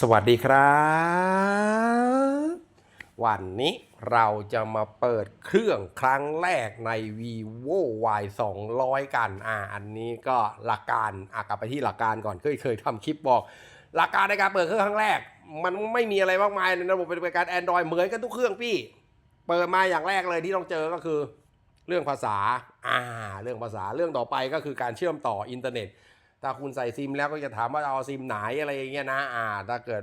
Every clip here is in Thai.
สวัสดีครับ วันนี้เราจะมาเปิดเครื่องครั้งแรกใน vivo y 2 0 0 กันอ่าอันนี้ก็หลักการอะกลับไปที่หลักการก่อนเคยเคยทำคลิปบอก หลักการในการเปิดเครื่องครั้งแรก มันไม่มีอะไรมากมายในระบบปฏิบัติการ Android เหมือนกันทุกเครื่องพี่ เปิดมาอย่างแรกเลยที่ต้องเจอก็คือ เรื่องภาษาอ่าเรื่องภาษาเรื่องต่อไปก็คือการเชื่อมต่ออินเทอร์เน็ต ถ้าคุณใส่ซิมแล้วก็จะถามว่าเอาซิมไหนอะไรอย่างเงี้ยนะอ่า ถ้าเกิด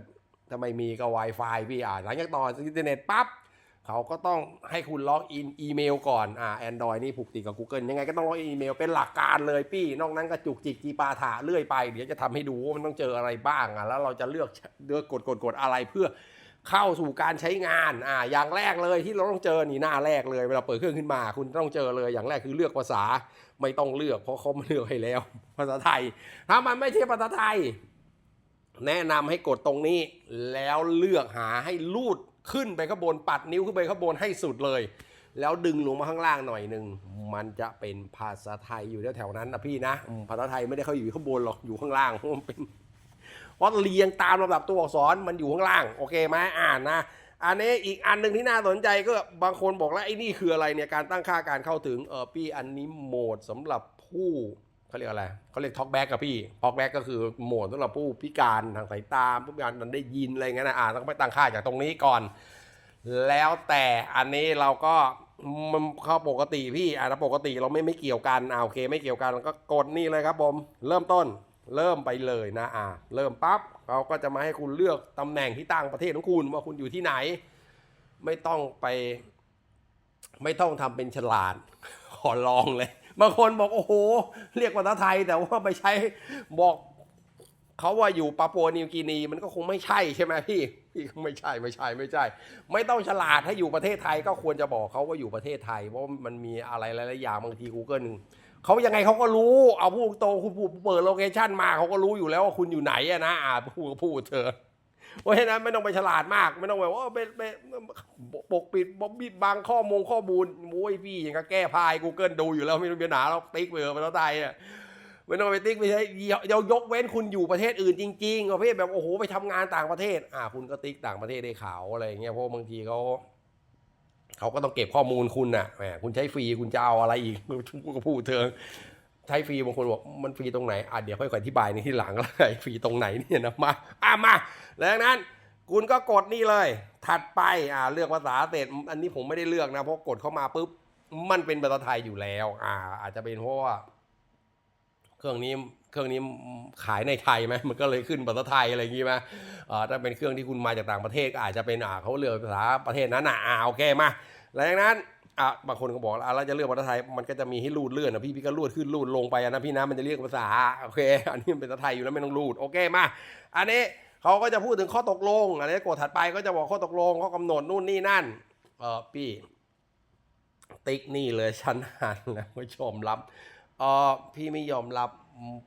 ถ้าไม่มีก็ Wi-Fi พี่อ่าหลังจากต่ออินเทอร์เน็ตปั๊บเขาก็ต้องให้คุณล็อกอินอีเมลก่อนอ่า Android นี่ผูกติดกับ Google ยังไงก็ต้องล็อกอินอีเมลเป็นหลักการเลยพี่นอกนั้นก็จุกจิกจีปาถาเรื่อยไป เดี๋ยวจะทำให้ดูว่ามันต้องเจออะไรบ้างอะแล้วเราจะเลือกเลือกกดกดกดอะไรเพื่อ เข้าสู่การใช้งานอ่าอย่างแรกเลยที่เราต้องเจอนี่หน้าแรกเลยเวลาเปิดเครื่องขึ้นมา คุณต้องเจอเลยอย่างแรกคือเลือกภาษาไม่ต้องเลือกเพราะเขามาเลือกให้แล้ว ภาษาไทย ถ้ามันไม่ใช่ภาษาไทย แนะนำให้กดตรงนี้ แล้วเลือกหาให้ลูดขึ้นไปข้างบนปัดนิ้วขึ้นไปข้างบนให้สุดเลย แล้วดึงลงมาข้างล่างหน่อยหนึ่งมันจะเป็นภาษาไทยอยู่แถวๆนั้นนะพี่นะอืมภาษาไทยไม่ได้เขาอยู่ข้างบนหรอกอยู่ข้างล่างเพราะมันเป็น เพราะเรียงตามลำดับตัวอักษรมันอยู่ข้างล่าง โอเคไหมอ่านนะอันนี้อีกอันหนึ่งที่น่าสนใจก็บางคนบอกแล้วไอ้นี่คืออะไรเนี่ยการตั้งค่าการเข้าถึงเออพี่อันนี้โหมดสำหรับผู้เขาเรียกอะไรเขาเรียกท็อกแบ็กกับพี่ท็อกแบ็กก็คือโหมดสำหรับผู้พิการทางสายตาผู้พิการมันได้ยินอะไรเงี้ยนะอ่าต้องไปตั้งค่าจากตรงนี้ก่อน แล้วแต่อันนี้เราก็มันเข้าปกติพี่อ่าปกติเราไม่ไม่เกี่ยวกันอ่าโอเค ไม่เกี่ยวกันเราก็กดนี่เลยครับผมเริ่มต้น เริ่มไปเลยนะอ่าเริ่มปั๊บเขาก็จะมาให้คุณเลือกตำแหน่งที่ตั้งประเทศของคุณว่าคุณอยู่ที่ไหน ไม่ต้องไป ไม่ต้องทำเป็นฉลาด ขอลองเลย บางคนบอกโอ้โห เรียกภาษาไทยแต่ว่าไปใช้บอกเขาว่าอยู่ปาปัวนิวกินีมันก็คงไม่ใช่ใช่ไหมพี่พี่ไม่ใช่ไม่ใช่ไม่ใช่ ไม่ต้องฉลาดถ้าอยู่ประเทศไทยก็ควรจะบอกเขาว่าอยู่ประเทศไทย เพราะมันมีอะไรหลายๆอย่างบางที Google เขายังไงเขาก็รู้ เอาพูดตรงคุณเปิดโลเคชันมาเขาก็รู้อยู่แล้วว่าคุณอยู่ไหนอะนะอ่าพูดก็พูดเถอเพราะฉะนั้นไม่ต้องไปฉลาดมาก ไม่ต้องแบบว่าเป็นเป็นปกปิดบบิดบังข้อมูลข้อมูลโอ้ยพี่อย่างก็แก้พาย Google ดูอยู่แล้วไม่ต้องมีปัญหาเราติ๊กไปเถอะภาษาไทยอะไม่ต้องไปติ๊กไปใช้เดี๋ยวยกเว้นคุณอยู่ประเทศอื่นจริงๆประเภทแบบโอ้โหไปทำงานต่างประเทศ อ่า คุณก็ติ๊กต่างประเทศได้ข่าวอะไรเงี้ยเพราะบางทีเขา เขาก็ต้องเก็บข้อมูลคุณน่ะแหมคุณใช้ฟรีคุณจะเอาอะไรอีกพูดก็พูดเถอะใช้ฟรีบางคนบอกมันฟรีตรงไหนอะเดี๋ยวค่อยอธิบายในที่หลังแล้วไอ้ฟรีตรงไหนเนี่ยนะมาอะมาแล้วนั้น คุณก็กดนี่เลย ถัดไปอ่าเลือกภาษาเสร็จอันนี้ผมไม่ได้เลือกนะเพราะกดเข้ามาปุ๊บมันเป็นภาษาไทยอยู่แล้ว อ่า อาจจะเป็นเพราะว่า เครื่องนี้เครื่องนี้ขายในไทยไหมมันก็เลยขึ้นภาษาไทยอะไรอย่างงี้ไหมอ่าถ้าเป็นเครื่องที่คุณมาจากต่างประเทศก็อาจจะเป็นอ่าเขาเลือกภาษาประเทศนั้นอะอ่าโอเคมาแล้วจากนั้นอะบางคนก็บอกอะแล้วจะเลือกภาษาไทยมันก็จะมีให้รูดเลื่อนนะพี่พี่ก็รูดขึ้นรูดลงไปนะพี่นะมันจะเรียกภาษาโอเค อันนี้เป็นภาษาไทยอยู่แล้วไม่ต้องรูดโอเคมาอันนี้เขาก็จะพูดถึงข้อตกลงอันนี้กดถัดไปก็จะบอกข้อตกลงข้อกำหนดนู่นนี่นั่นเออพี่ติ๊กนี่เลยฉันอ่านแล้วม่ชมรับ เออพี่ไม่ยอมรับ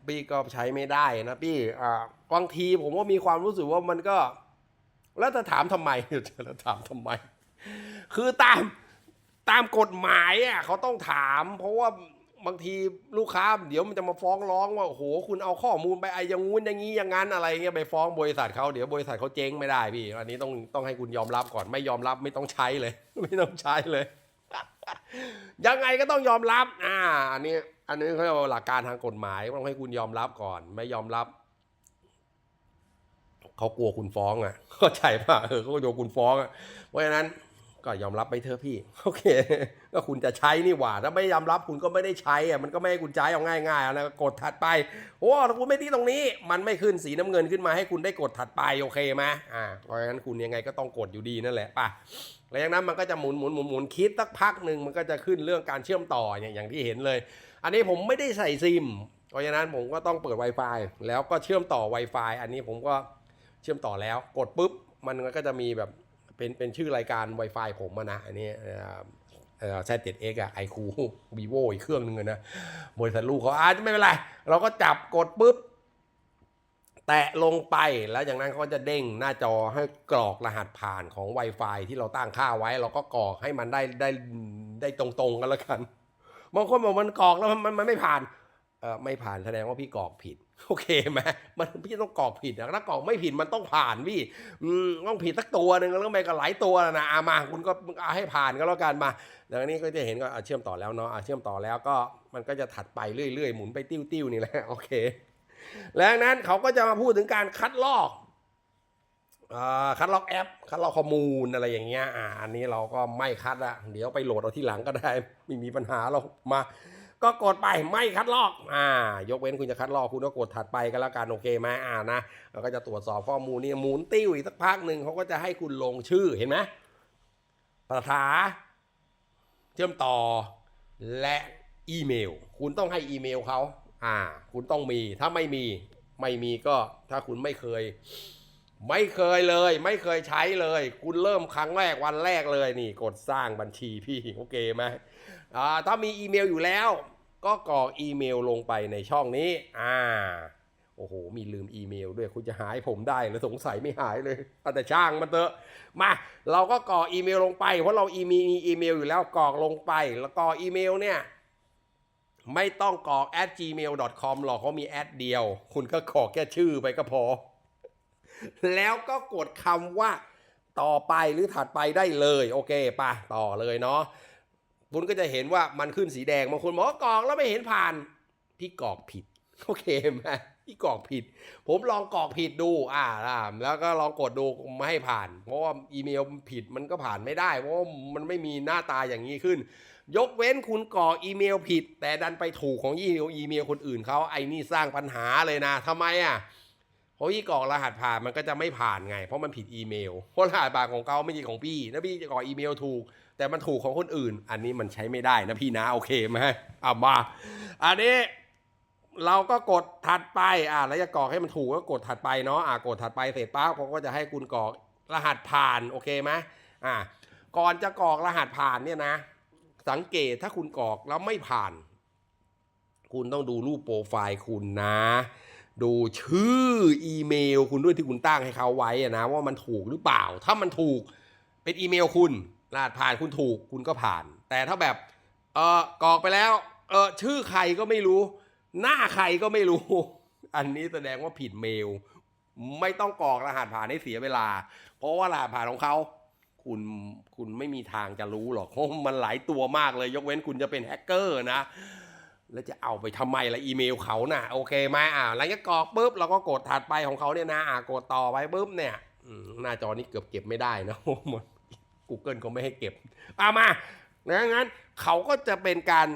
พี่ก็ใช้ไม่ได้นะพี่อ่าบางทีผมว่ามีความรู้สึกว่ามันก็ แล้วจะถามทำไมแล้วถามทำไม คือตามตามกฎหมายอะเขาต้องถาม เพราะว่าบางทีลูกค้า เดี๋ยวมันจะมาฟ้องร้องว่าโอ้โหคุณเอาข้อมูลไปไอ้ยังงู้นอย่างนี้อย่างนั้นอะไรเงี้ยไปฟ้องบริษัทเขาเดี๋ยวบริษัทเขาเจ๊งไม่ได้พี่ อันนี้ต้องต้องให้คุณยอมรับก่อนไม่ยอมรับไม่ต้องใช้เลย ไม่ต้องใช้เลย ยังไงก็ต้องยอมรับ อ่าอันนี้ อันนี้เขาเรียกว่าหลักการทางกฎหมายต้องให้คุณยอมรับก่อน ไม่ยอมรับเขากลัวคุณฟ้องอะเข้าใจป่ะเออเขากลัวคุณฟ้องอะเพราะฉะนั้นก็ยอมรับไปเถอะพี่โอเคก็คุณจะใช้นี่หว่า ถ้าไม่ยอมรับคุณก็ไม่ได้ใช้อะมันก็ไม่ให้คุณใช้เอาง่ายๆเอานะกดถัดไปโอ้ถ้าคุณไม่ที่ตรงนี้ มันไม่ขึ้นสีน้ำเงินขึ้นมาให้คุณได้กดถัดไปโอเคไหมอ่าเพราะฉะนั้นคุณยังไงก็ต้องกดอยู่ดีนั่นแหละป่ะหลังจากนั้นมันก็จะหมุนหมุนหมุนหมุนคิดสักพักหนึ่งมันก็จะขึ้นเรื่องการเชื่อมต่ออย่างอย่างที่เห็นเลย อันนี้ผมไม่ได้ใส่ซิม เพราะฉะนั้นผมก็ต้องเปิด Wi-Fi แล้วก็เชื่อมต่อ Wi-Fi อันนี้ผมก็เชื่อมต่อแล้ว กดปุ๊บ มันก็จะมีแบบเป็นเป็นชื่อรายการ Wi-Fi ผมอะนะอันนี้แซดเจ็ดเอ็กอะไอคูวีโวอีกเครื่องหนึงนะบริษัทลูกเขาอาจจะไม่เป็นไร เราก็จับกดปุ๊บ แตะลงไปแล้วจากนั้นเขาจะเด้งหน้าจอให้กรอกรหัสผ่านของ Wi-Fi ที่เราตั้งค่าไว้ เราก็กรอกให้มันได้ได้ได้ตรงๆกันแล้วกัน บางคนบอกมันกรอกแล้วมันมันไม่ผ่านเออไม่ผ่านแสดงว่าพี่กรอกผิด โอเคไหมมันพี่ต้องกรอกผิดนะถ้ากรอกไม่ผิดมันต้องผ่านพี่อืมต้องผิดสักตัวหนึ่งแล้วไม่ก็หลายตัวนะอามาคุณก็เอาให้ผ่านก็แล้วกันมาดังนี้ก็จะเห็นก็เชื่อมต่อแล้วเนาะเชื่อมต่อแล้วก็มันก็จะถัดไปเรื่อยๆหมุนไปติ้วๆนี่แหละโอเคแล้วนั้นเขาก็จะมาพูดถึงการคัดลอก คัดลอกแอป คัดลอกข้อมูลอะไรอย่างเงี้ยอ่าอันนี้เราก็ไม่คัดละเดี๋ยวไปโหลดเอาที่หลังก็ได้ ไม่มีปัญหาเรามา ก็กดไปไม่คัดลอกอ่ายกเว้นคุณจะคัดลอกคุณก็กดถัดไปก็แล้วกันโอเคไหมอ่านะเราก็จะตรวจสอบข้อมูลนี่หมุนติ้วอีกสักพักหนึ่งเขาก็จะให้คุณลงชื่อเห็นไหมภาษาเชื่อมต่อและอีเมล คุณต้องให้อีเมลเขาอ่า คุณต้องมีถ้าไม่มีไม่มีก็ถ้าคุณไม่เคย ไม่เคยเลย ไม่เคยใช้เลย คุณเริ่มครั้งแรกวันแรกเลยนี่ กดสร้างบัญชีพี่โอเคไหมถ้ามีอีเมลอยู่แล้ว ก็กรอกอีเมลลงไปในช่องนี้ อ่าโอ้โห มีลืมอีเมลด้วยคุณจะหายผมได้หรือสงสัยไม่หายเลยแต่ช่างมันเถอะ มา เราก็กรอกอีเมลลงไป เพราะเราอีมีอีเมลอยู่แล้วกรอกลงไป แล้วกรอกอีเมลเนี่ยไม่ต้องกรอก at gmail.com หรอกเขามีแอดเดียว คุณก็กรอกแค่ชื่อไปก็พอ แล้วก็กดคำว่าต่อไปหรือถัดไปได้เลย โอเคป่ะต่อเลยเนาะคุณก็จะเห็นว่ามันขึ้นสีแดงบางคนบอกกรอกแล้วไม่เห็นผ่าน พี่กรอกผิดโอเคไหมพี่กรอกผิด ผมลองกรอกผิดดูอ่าแล้วก็ลองกดดูไม่ให้ผ่าน เพราะว่าอีเมลผิดมันก็ผ่านไม่ได้ เพราะว่ามันไม่มีหน้าตาอย่างนี้ขึ้น ยกเว้นคุณกรอกอีเมลผิด แต่ดันไปถูกของอีเมลอีเมลคนอื่นเขาไอ้นี่สร้างปัญหาเลยนะทำไมอะ เพราะพี่กรอกรหัสผ่านมันก็จะไม่ผ่านไง เพราะมันผิดอีเมลเพราะรหัสผ่านของเขาไม่ใช่ของพี่นะพี่จะกรอกอีเมลถูก แต่มันถูกของคนอื่น อันนี้มันใช้ไม่ได้นะพี่นะโอเคไหมอะมาอันนี้เราก็กดถัดไปอ่าแล้วจะกรอกให้มันถูกก็กดถัดไปเนาะอ่ากดถัดไปเสร็จปั๊บเขาก็จะให้คุณกรอกรหัสผ่านโอเคไหมอ่าก่อนจะกรอกรหัสผ่านเนี่ยนะ สังเกตถ้าคุณกรอกแล้วไม่ผ่าน คุณต้องดูรูปโปรไฟล์คุณนะ ดูชื่ออีเมลคุณด้วยที่คุณตั้งให้เขาไว้อะนะ ว่ามันถูกหรือเปล่า ถ้ามันถูกเป็นอีเมลคุณรหัสผ่านคุณถูกคุณก็ผ่าน แต่ถ้าแบบเออกรอกไปแล้วเออชื่อใครก็ไม่รู้ หน้าใครก็ไม่รู้ อันนี้แสดงว่าผิดเมล ไม่ต้องกรอกรหัสผ่านให้เสียเวลา เพราะว่ารหัสผ่านของเขาคุณคุณไม่มีทางจะรู้หรอกเพราะมันหลายตัวมากเลย ยกเว้นคุณจะเป็นแฮกเกอร์นะ แล้วจะเอาไปทำไมละอีเมลเขานะ่ะโอเคไหมอ่าหลังจากกรอกปุ๊บเราก็กดถัดไปของเขาเนี่ยนะอ่ากดต่อไปปุ๊บเนี่ยหน้าจอนี้เกือบเก็บไม่ได้นะหมด Google เขาไม่ให้เก็บเอามาดังนั้นเขาก็จะเป็นการ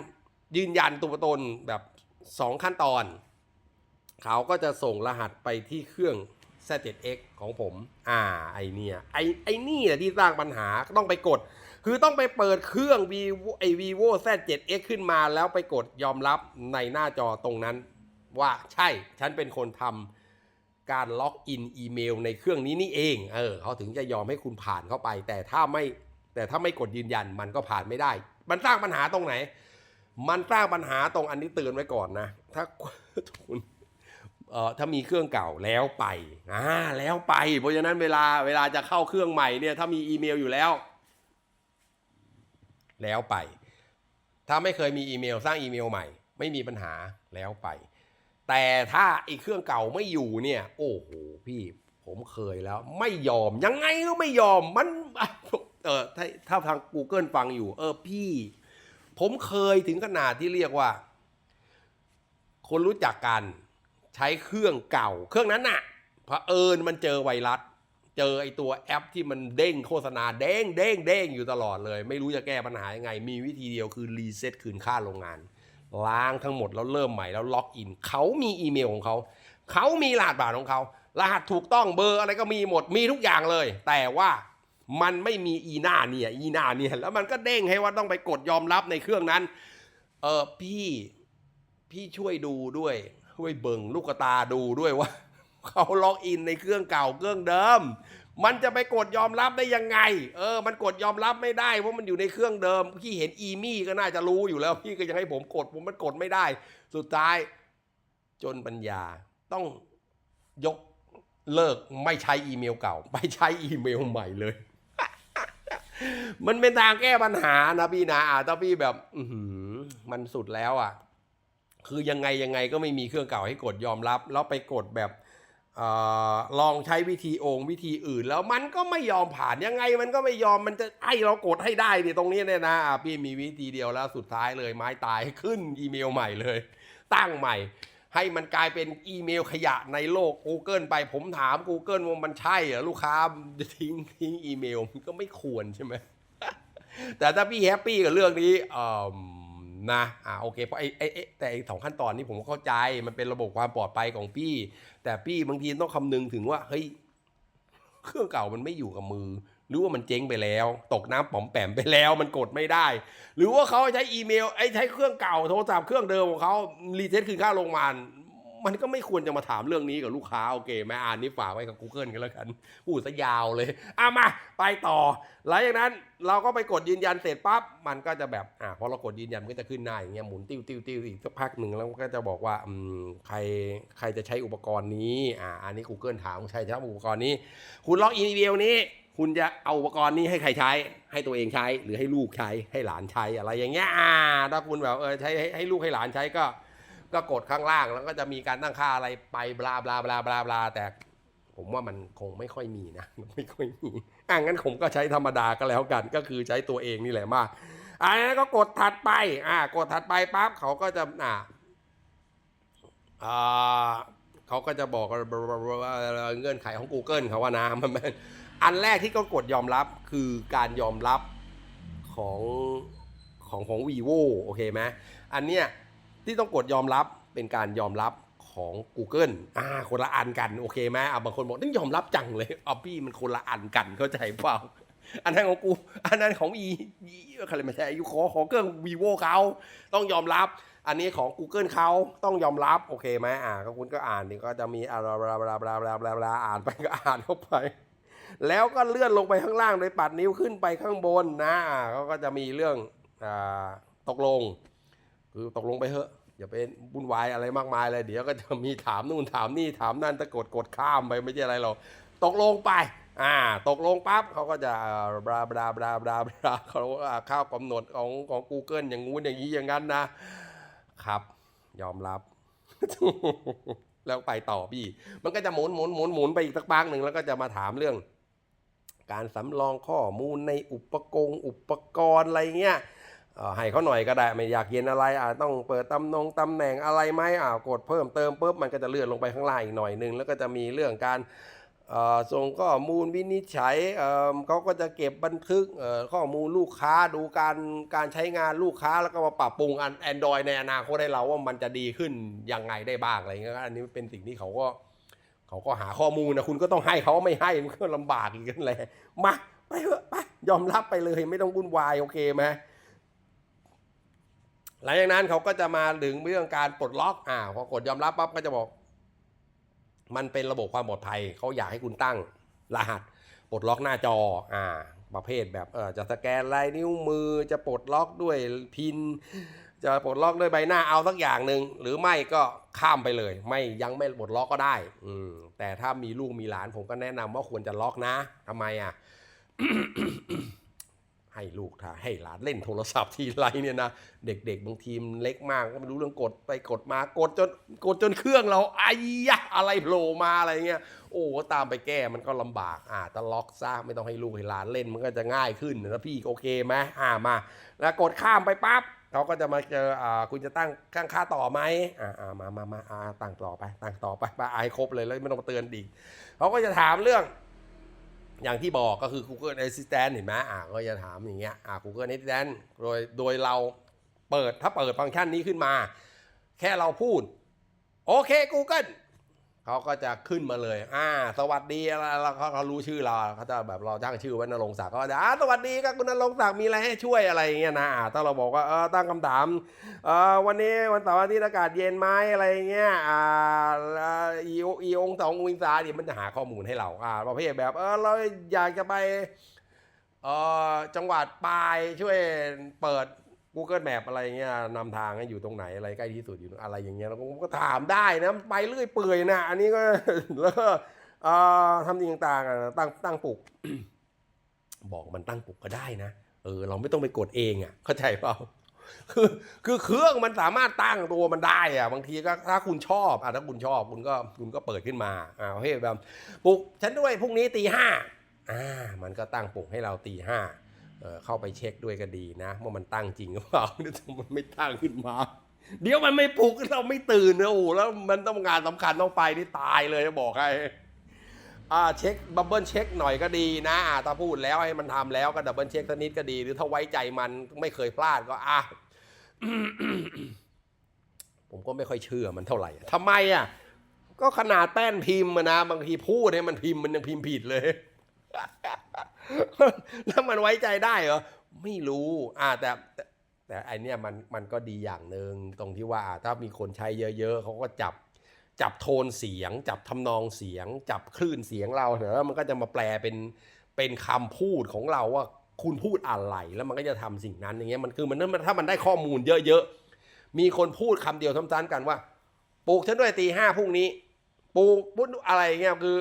ยืนยันตัวตนแบบ 2 ขั้นตอน เขาก็จะส่งรหัสไปที่เครื่อง Z7X ของผม อ่า ไอเนี่ยไอไอนี่แหละที่สร้างปัญหาต้องไปกด คือต้องไปเปิดเครื่อง vivo ไอ vivo Z7X ขึ้นมาแล้วไปกดยอมรับในหน้าจอตรงนั้น ว่าใช่ฉันเป็นคนทำการล็อกอินอีเมลในเครื่องนี้นี่เอง เออเขาถึงจะยอมให้คุณผ่านเข้าไป แต่ถ้าไม่แต่ถ้าไม่กดยืนยันมันก็ผ่านไม่ได้ มันสร้างปัญหาตรงไหน มันสร้างปัญหาตรงอันนี้เตือนไว้ก่อนนะ ถ้าคุณเอ่อถ้ามีเครื่องเก่าแล้วไปอ่าแล้วไป เพราะฉะนั้นเวลาเวลาจะเข้าเครื่องใหม่เนี่ยถ้ามีอีเมลอยู่แล้ว แล้วไป ถ้าไม่เคยมีอีเมลสร้างอีเมลใหม่ ไม่มีปัญหาแล้วไป แต่ถ้าอ้เครื่องเก่าไม่อยู่เนี่ย โอ้โหพี่ผมเคยแล้ว ไม่ยอมยังไงก็ไม่ยอมมันเออถ้าถ้าทาง Google ฟังอยู่ เออพี่ ผมเคยถึงขนาดที่เรียกว่า คนรู้จักกัน ใช้เครื่องเก่า เครื่องนั้นน่ะเผอิญมันเจอไวรัส เจอไอตัวแอปที่มันเด้งโฆษณาเด้งเด้งเด้งอยู่ตลอดเลย ไม่รู้จะแก้ปัญหายังไง มีวิธีเดียวคือรีเซ็ตคืนค่าโรงงาน ล้างทั้งหมดแล้วเริ่มใหม่แล้วล็อกอินเขามีอีเมลของเขาเขามีรหัสผ่านของเขารหัสถูกต้องเบอร์อะไรก็มีหมดมีทุกอย่างเลย แต่ว่ามันไม่มีอีหน้าเนี่ยอีหน้าเนี่ยแล้วมันก็เด้งให้ว่าต้องไปกดยอมรับในเครื่องนั้น เออพี่พี่ช่วยดูด้วยช่วยเบิงลูกตาดูด้วยว่า เขาล็อกอินในเครื่องเก่าเครื่องเดิม มันจะไปกดยอมรับได้ยังไง เออ มันกดยอมรับไม่ได้เพราะมันอยู่ในเครื่องเดิม พี่เห็นอีมี่ก็น่าจะรู้อยู่แล้ว พี่ก็ยังให้ผมกดผมมันกดไม่ได้ สุดท้าย จนปัญญาต้องยกเลิกไม่ใช้อีเมลเก่า ไปใช้อีเมลใหม่เลย มันเป็นทางแก้ปัญหานะพี่นะอะถ้าพี่แบบ อืมันสุดแล้วอะ คือยังไงยังไงก็ไม่มีเครื่องเก่าให้กดยอมรับ แล้วไปกดแบบ ลองใช้วิธีองค์วิธีอื่น แล้วมันก็ไม่ยอมผ่านยังไงมันก็ไม่ยอมมันจะให้เรากดให้ได้ดิตรงนี้เนี่ยนะพี่มีวิธีเดียวแล้วสุดท้ายเลยไม้ตายขึ้นอีเมลใหม่เลย ตั้งใหม่ ให้มันกลายเป็นอีเมลขยะในโลก Google ไปผมถาม Google ว่ามันใช่เหรอลูกค้าจะทิ้งทิ้งอีเมลมันก็ไม่ควรใช่ไหมแต่ถ้าพี่แฮปปี้กับเรื่องนี้อ่อ นะอ่าโอเคเพราะไอ้ไอ้แต่ไอ้สองขั้นตอนนี้ผมก็เข้าใจมันเป็นระบบความปลอดภัยของพี่ แต่พี่บางทีต้องคำนึงถึงว่าเฮ้ยเครื่องเก่ามันไม่อยู่กับมือ หรือว่ามันเจ๊งไปแล้ว ตกน้ำป๋อมแปมไปแล้ว มันกดไม่ได้ หรือว่าเขาใช้อีเมลไอ้ใช้เครื่องเก่าโทรศัพท์เครื่องเดิมของเขารีเซ็ตคืนค่าโรงพยาบาล มันก็ไม่ควรจะมาถามเรื่องนี้กับลูกค้าโอเคไหมอ่านนี้ฝากไว้กับ Google กันแล้วกันพูดซะยาวเลยอะมาไปต่อ หลังจากนั้นเราก็ไปกดยืนยันเสร็จปั๊บมันก็จะแบบอ่าพอเรากดยืนยันมันก็จะขึ้นหน้าอย่างเงี้ยหมุนติ้วติ้วติ้วอีกสักพักหนึ่งแล้วก็จะบอกว่าอืมใครใครจะใช้อุปกรณ์นี้อ่าอันนี้ Google ถามใครจะใช้อุปกรณ์นี้ คุณล็อกอินอีเมลนี้ คุณจะเอาอุปกรณ์นี้ให้ใครใช้ ให้ตัวเองใช้ หรือให้ลูกใช้ให้หลานใช้อะไรอย่างเงี้ยอ่าถ้าคุณแบบเออใช้ให้ให้ลูกให้หลานใช้ก็ ก็กดข้างล่างแล้วก็จะมีการตั้งค่าอะไรไปบลาบลาบลาบลาบลาแต่ ผมว่ามันคงไม่ค่อยมีนะมันไม่ค่อยมีอะงั้นผมก็ใช้ธรรมดาก็แล้วกัน ก็คือใช้ตัวเองนี่แหละมากอะก็กดถัดไปอ่ากดถัดไปปั๊บเขาก็จะอ่าอ่าเขาก็จะบอกว่าเงื่อนไขของ Google เขาว่านะมันมันอันแรกที่ก็กดยอมรับคือการยอมรับของของของ vivo โอเคไหมอันเนี้ย ที่ต้องกดยอมรับเป็นการยอมรับของ Google อ่าคนละอันกันโอเคไหมอ่าบางคนบอกต้องยอมรับจังเลยเอาพี่มันคนละอันกันเข้าใจเปล่าอันนั้นของกูอันนั้นของอีอีใครไม่ใช่อายุขอของเครื่อง vivo เขาต้องยอมรับ อันนี้ของ Google เขาต้องยอมรับโอเคไหมอ่าก็คุณก็อ่านนี่ก็จะมีอะไรบลาบลาบลาบลาบลาบลาอ่านไปก็อ่านเข้าไป แล้วก็เลื่อนลงไปข้างล่างโดยปัดนิ้วขึ้นไปข้างบนนะอ่าเขาก็จะมีเรื่องอ่าตกลง คือตกลงไปเถอะอย่าเป็นวุ่นวายอะไรมากมายเลยเดี๋ยวก็จะมีถามนู่นถามนี่ถามนั่นตะกดกดข้ามไปไม่ใช่อะไรหรอกตกลงไปอ่าตกลงปั๊บเขาก็จะบลาบลาบลาบลาบลาเขาข้าวกำหนดของของ Google อย่างงู้นอย่างนี้อย่างนั้นนะ ครับ ยอมรับ แล้วไปต่อพี่ มันก็จะหมุนหมุนหมุนหมุนไปอีกสักพักหนึ่งแล้วก็จะมาถามเรื่อง การสำรองข้อมูลในอุปกรณ์อุปกรณ์อะไรเงี้ย ให้เขาหน่อยก็ได้ไม่อยากเย็นอะไรอ่าต้องเปิดตำนงตำแหน่งอะไรไหมอ่ากดเพิ่มเติมปุ๊บมันก็จะเลื่อนลงไปข้างล่างอีกหน่อยนึงแล้วก็จะมีเรื่องการส่งข้อมูลวินิจฉัยเเขาก็จะเก็บบันทึกข้อมูลลูกค้าดูการการใช้งานลูกค้าแล้วก็มาปรับปรุงอันแอนดรอยในอนาคตให้เราว่ามันจะดีขึ้นยังไงได้บ้างอะไรเงี้ยอันนี้เป็นสิ่งที่เขาก็เขาก็หาข้อมูลนะคุณก็ต้องให้เขาไม่ให้มันก็ลำบากอีกนั่นแหละมาไปเถอะไปยอมรับไปเลยไม่ต้องวุ่นวายโอเคไหม หลังจากนั้นเขาก็จะมาถึงเรื่องการปลดล็อกอ่าพอกดยอมรับปั๊บก็จะบอก มันเป็นระบบความปลอดภัยเขาอยากให้คุณตั้งรหัส ปลดล็อกหน้าจออ่า ประเภทแบบเออจะสแกนลายนิ้วมือจะปลดล็อกด้วยพิน จะปลดล็อกด้วยใบหน้าเอาสักอย่างหนึ่งหรือไม่ก็ข้ามไปเลย ไม่ยังไม่ปลดล็อกก็ได้ อืมแต่ถ้ามีลูกมีหลานผมก็แนะนำว่าควรจะล็อกนะทำไมอะ ให้ลูกถ้าให้หลานเล่นโทรศัพท์ทีไรเนี่ยนะ เด็กๆบางทีมเล็กมากก็ไม่รู้เรื่องกดไปกดมากดจนกดจนเครื่องเราไอ้ยะอะไรโผล่มาอะไรเงี้ยโอ้ตามไปแก้มันก็ลำบากอ่าต่ล็อกซะไม่ต้องให้ลูกให้หลานเล่นมันก็จะง่ายขึ้นนะพี่โอเคไหมอ่ามาแล้วกดข้ามไปปั๊บเขาก็จะมาเจออ่าคุณจะตั้งข้างค่าต่อไหมอ่าอ่ามามามาอ่าตั้งต่อไปตั้งต่อไปไปไอ้ครบเลยแล้วไม่ต้องมาเตือนอีกเขาก็จะถามเรื่อง อย่างที่บอกก็คือ Google Assistant เห็นไหมอ่าก็จะถามอย่างเงี้ยอ่า Google Assistant โดยโดยเราเปิดถ้าเปิดฟังก์ชันนี้ขึ้นมา แค่เราพูด โอเค Google เขาก็จะขึ้นมาเลย อ่า สวัสดีแล้วเขาเขารู้ชื่อเราเขาจะแบบเราตั้งชื่อไว้นรงศักดิ์ก็จะอ่าสวัสดีครับคุณนรงศักดิ์มีอะไรให้ช่วยอะไรอย่างเงี้ยนะถ้าเราบอกว่าเออตั้งคำถามเออวันนี้วันเสาร์อาทิตย์อากาศเย็นไหมอะไรอย่างเงี้ยอ่าอีอีองสองวิงศาเดี๋ยมันจะหาข้อมูลให้เราอ่าประเภทแบบเออเราอยากจะไปเออจังหวัดปลายช่วยเปิด Google Map อะไรเงี้ยนำทางอยู่ตรงไหนอะไรใกล้ที่สุดอยู่อะไรอย่างเงี้ยเราก็ถามได้นะไปเรื่อยเปื่อยนะอันนี้ก็แล้วก็เอ่อทำสิ่งต่างๆตั้งตั้งปลุก บอกมันตั้งปลุกก็ได้นะเออเราไม่ต้องไปกดเองอะเข้าใจเปล่าคือคือเครื่องมันสามารถตั้งตัวมันได้อะบางทีก็ถ้าคุณชอบอะถ้าคุณชอบคุณก็คุณก็เปิดขึ้นมาอ่าเฮ้ยแบบปลุกฉันด้วยพรุ่งนี้ตีห้าอ่ามันก็ตั้งปลุกให้เราตีห้า เข้าไปเช็คด้วยก็ดีนะว่ามันตั้งจริงหรือเปล่าถ้ามันไม่ตั้งขึ้นมา เดี๋ยวมันไม่ปลุกเราไม่ตื่นนะโอ้แล้วมันต้องงานสำคัญต้องไปนี่ตายเลยจะบอกให้อ่าเช็คบับเบิลเช็คหน่อยก็ดีนะอ่าถ้าพูดแล้วให้มันทำแล้วก็ดับเบิลเช็คสักนิดก็ดี หรือถ้าไว้ใจมันไม่เคยพลาดก็อะผมก็ไม่ค่อยเชื่อมันเท่าไหร่ทำไมอะก็ขนาดแป้นพิมพ์นะบางทีพูดให้มันพิมพ์มันยังพิมพ์ผิดเลย แล้วมันไว้ใจได้เหรอไม่รู้อ่าแต่แต่แต่ไอเนี้ยมันมันก็ดีอย่างหนึ่งตรงที่ว่าถ้ามีคนใช้เยอะ ๆเขาก็จับจับโทนเสียง จับทำนองเสียง จับคลื่นเสียงเราเถอะมันก็จะมาแปลเป็นเป็นคำพูดของเราว่าคุณพูดอะไรแล้วมันก็จะทำสิ่งนั้นอย่างเงี้ยมันคือมันถ้ามันได้ข้อมูลเยอะๆมีคนพูดคำเดียวซ้ำๆกันว่าปลุกฉันด้วยตีห้าพรุ่งนี้ ปลุกปุ๊บอะไรอย่างเงี้ยคือ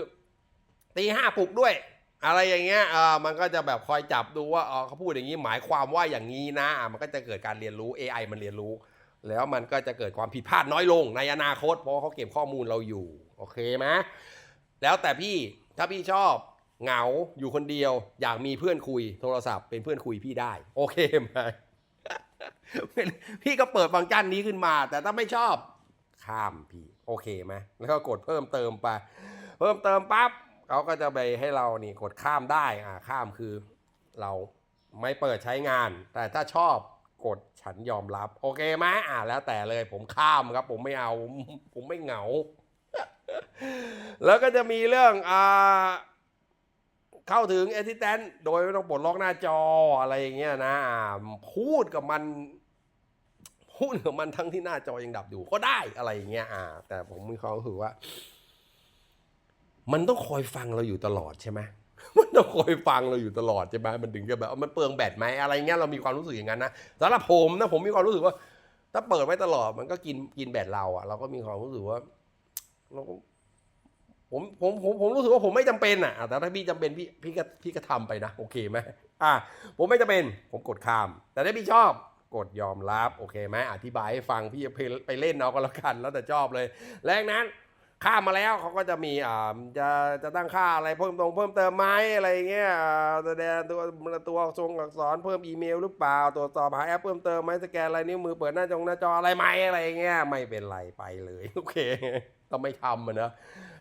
ตีห้าปลุกด้วย อะไรอย่างเงี้ยเออมันก็จะแบบคอยจับดูว่าอ๋อเขาพูดอย่างนี้หมายความว่าอย่างนี้นะอะมันก็จะเกิดการเรียนรู้ AI มันเรียนรู้ แล้วมันก็จะเกิดความผิดพลาดน้อยลงในอนาคต เพราะเขาเก็บข้อมูลเราอยู่ โอเคไหมแล้วแต่พี่ถ้าพี่ชอบเหงาอยู่คนเดียว อยากมีเพื่อนคุยโทรศัพท์เป็นเพื่อนคุยพี่ได้ โอเคไหมพี่ก็เปิดฟังก์ชันนี้ขึ้นมา แต่ถ้าไม่ชอบข้ามพี่ โอเคไหมแล้วก็กดเพิ่มเติมไป เพิ่มเติมปั๊บ เขาก็จะไปให้เรานี่กดข้ามได้อ่าข้ามคือ เราไม่เปิดใช้งาน แต่ถ้าชอบกดฉันยอมรับ โอเคไหมอ่าแล้วแต่เลยผมข้ามครับ ผมไม่เอา ผมไม่เหงา แล้วก็จะมีเรื่องอ่าเข้าถึง Assistant โดยไม่ต้องปลดล็อกหน้าจออะไรอย่างเงี้ยนะอ่าพูดกับมันพูดกับมันทั้งที่หน้าจอยังดับอยู่ก็ได้อะไรอย่างเงี้ยอ่า แต่ผมมีความรู้สึกว่า มันต้องคอยฟังเราอยู่ตลอดใช่ไหมมันต้องคอยฟังเราอยู่ตลอดใช่ไหมมันถึงจะแบบมันเปลืองแบตไหมอะไรเงี้ยเรามีความรู้สึกอย่างนั้นนะสำหรับผมนะผมมีความรู้สึกว่า ถ้าเปิดไว้ตลอดมันก็กินกินแบตเราอะเราก็มีความรู้สึกว่าเราก็ผมผมผมผมรู้สึกว่าผมไม่จำเป็นอะอะแต่ถ้าพี่จำเป็นพี่พี่ก็พี่ก็ทำไปนะโอเคไหมอะผมไม่จำเป็น ผมกดข้าม แต่ถ้าพี่ชอบกดยอมรับโอเคไหมอธิบายให้ฟังพี่จะไปไปเล่นเอาก็แล้วกัน แล้วแต่ชอบเลยแรงนั้น ข้ามมาแล้วเขาก็จะมีอ่าจะจะตั้งค่าอะไรเพิ่มตรงเพิ่มเติมไหมอะไรเงี้ยแสดงตัวตัวทรงอักษรเพิ่มอีเมลหรือเปล่าตรวจสอบหาแอปเพิ่มเติมไหมสแกนอะไรนิ้วมือเปิดหน้าจงหน้าจออะไรไหมอะไรเงี้ยไม่เป็นไรไปเลยโอเคก็ไม่ทำนะ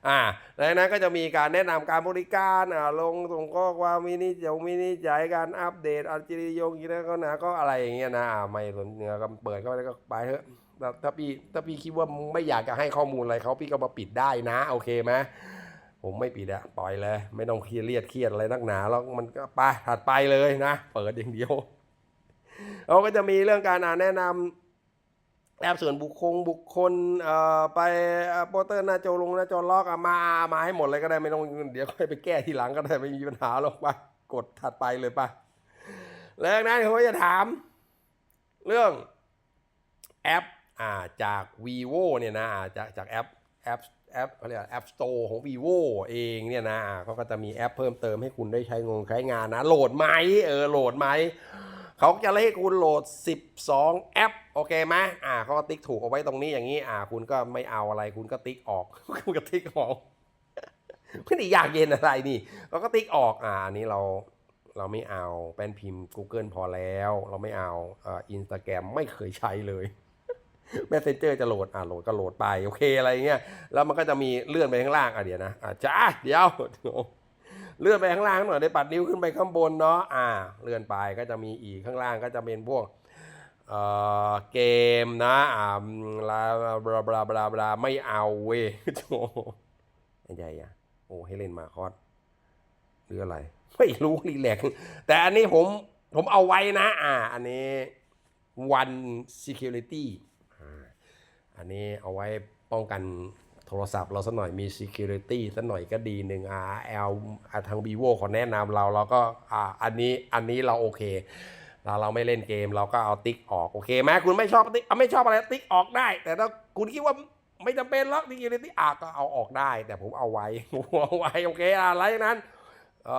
อ่าดังนั้นก็จะมีการแนะนำการบริการอ่าลงส่งข้อความมินิจงมินิจายการอัปเดตอัจฉริยงกีนะก็นะก็อะไรอย่างเงี้ยนะอ่าไม่สนเนื้อก็เปิดเข้าไปแล้วก็ไปเถอะ ถ้าถ้าพี่ถ้าพี่คิดว่าไม่อยากจะให้ข้อมูลอะไรเขาพี่ก็มาปิดได้นะ โอเคไหมผมไม่ปิดอะปล่อยเลย ไม่ต้องเครียดเครียดอะไรนักหนาแล้วมันก็ไปถัดไปเลยนะ เปิดอย่างเดียวเราก็จะมีเรื่องการอ่านแนะนำแอปส่วนบุคคลบุคคลเอ่อไปโปสเตอร์หน้าจอลงหน้าจอล็อกอะมามาให้หมดเลยก็ได้ไม่ต้องเดี๋ยวค่อยไปแก้ทีหลังก็ได้ไม่มีปัญหาหรอกไปกดถัดไปเลยไปแล้วนั้นเขาจะถาม เรื่องแอป อ่าจาก vivo เนี่ยนะจากจากแอปแอปแอปเขาเรียกแอปสโตร์ของ vivo เองเนี่ยนะเขาก็จะมีแอปเพิ่มเติมให้คุณได้ใช้งงใช้งานนะ โหลดไหมเออโหลดไหมเขาจะให้คุณโหลด 12 แอป โอเคไหมอ่าเขาก็ติ๊กถูกเอาไว้ตรงนี้อย่างนี้อ่า คุณก็ไม่เอาอะไรคุณก็ติ๊กออก คุณก็ติ๊กออกไม่ได้อยากเย็นอะไรนี่เราก็ติ๊กออกอ่าอันนี้เราเราไม่เอาแป้นพิมพ์ Google พอแล้ว เราไม่เอาอ่ออินสตาแกรมไม่เคยใช้เลย Messenger จะโหลดอ่าโหลดก็โหลดไปโอเคอะไรเงี้ยแล้วมันก็จะมีเลื่อนไปข้างล่างอะเดี๋ยวนะอ่าจ้าเดี๋ยวเลื่อนไปข้างล่างหน่อยได้ปัดนิ้วขึ้นไปข้างบนเนาะอ่า เลื่อนไปก็จะมีอีกข้างล่างก็จะเป็นพวกเอ่อเกมนะอ่าลาบลาบลาบลาบลาไม่เอาเว้ยโธ่ใหญ่อะโอ้ให้เล่นมาคอสหรืออะไร ไม่รู้รีแลกแต่อันนี้ผมผมเอาไว้นะ อ่า อันนี้ one security อันนี้เอาไว้ป้องกันโทรศัพท์เราสักหน่อยมี security สักหน่อยก็ดีหนึ่ง RL อ่าทาง vivo ขอแนะนำเราเราก็อ่าอันนี้อันนี้เราโอเคเราเราไม่เล่นเกมเราก็เอาติ๊กออกโอเคไหมคุณไม่ชอบติ๊กอะไม่ชอบอะไรติ๊กออกได้ แต่ถ้าคุณคิดว่าไม่จำเป็นหรอก security อะก็เอาออกได้ แต่ผมเอาไว้ผมเอาไว้โอเคอะไรนั้นเอ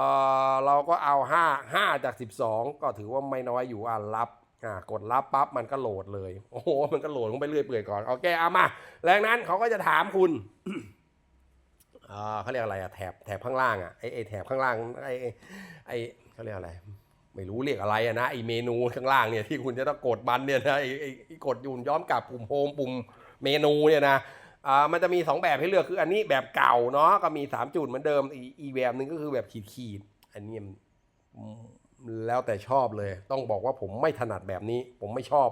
อเราก็เอา 5 5 จาก 12 ก็ถือว่าไม่น้อยอยู่อะรับ อ่ากดรับปั๊บมันก็โหลดเลย โอ้โห มันก็โหลดลงไปเรื่อยเปื่อยก่อนโอเคเอามาแรงนั้นเขาก็จะถามคุณอ่าเขาเรียกอะไรอะแถบแถบข้างล่างอะไอไอแถบข้างล่างไอไอเขาเรียกอะไร ไม่รู้เรียกอะไรอะนะไอเมนูข้างล่างเนี่ยที่คุณจะต้องกดมันเนี่ยนะไอไอกดอยูนย้อมกลับปุ่มโฮมปุ่มเมนูเนี่ยนะอ่ามันจะมี 2 แบบให้เลือกคืออันนี้แบบเก่าเนาะก็มี 3 จุดเหมือนเดิมอีอีแบบหนึ่งก็คือแบบขีดขีดอันนี้ แล้วแต่ชอบเลย ต้องบอกว่าผมไม่ถนัดแบบนี้ ผมไม่ชอบ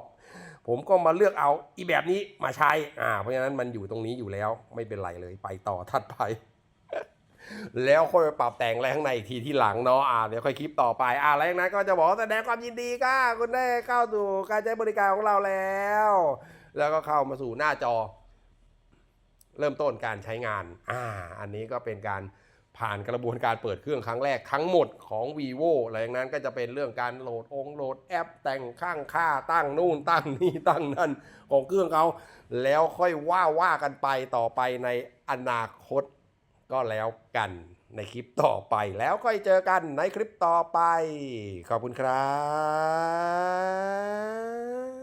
ผมก็มาเลือกเอาอีแบบนี้มาใช้อ่าเพราะฉะนั้นมันอยู่ตรงนี้อยู่แล้วไม่เป็นไรเลยไปต่อถัดไป แล้วค่อยปรับแต่งอะไรข้างในอีกทีที่หลังเนาะอ่าเดี๋ยวค่อยคลิปต่อไปอ่าอะไรนั้นก็จะบอกแสดงความยินดีค่ะคุณได้เข้าสู่การใช้บริการของเราแล้ว แล้วก็เข้ามาสู่หน้าจอ เริ่มต้นการใช้งานอ่าอันนี้ก็เป็นการ ผ่านกระบวนการเปิดเครื่องครั้งแรกทั้งหมดของ vivo อะไรอย่างนั้นก็จะเป็นเรื่องการโหลดองค์โหลดแอปแต่งข้างค่าตั้งนู่นตั้งนี่ตั้งนั่นของเครื่องเขาแล้วค่อยว่าว่ากันไปต่อไปในอนาคตก็แล้วกันในคลิปต่อไปแล้วค่อยเจอกันในคลิปต่อไป ขอบคุณครับ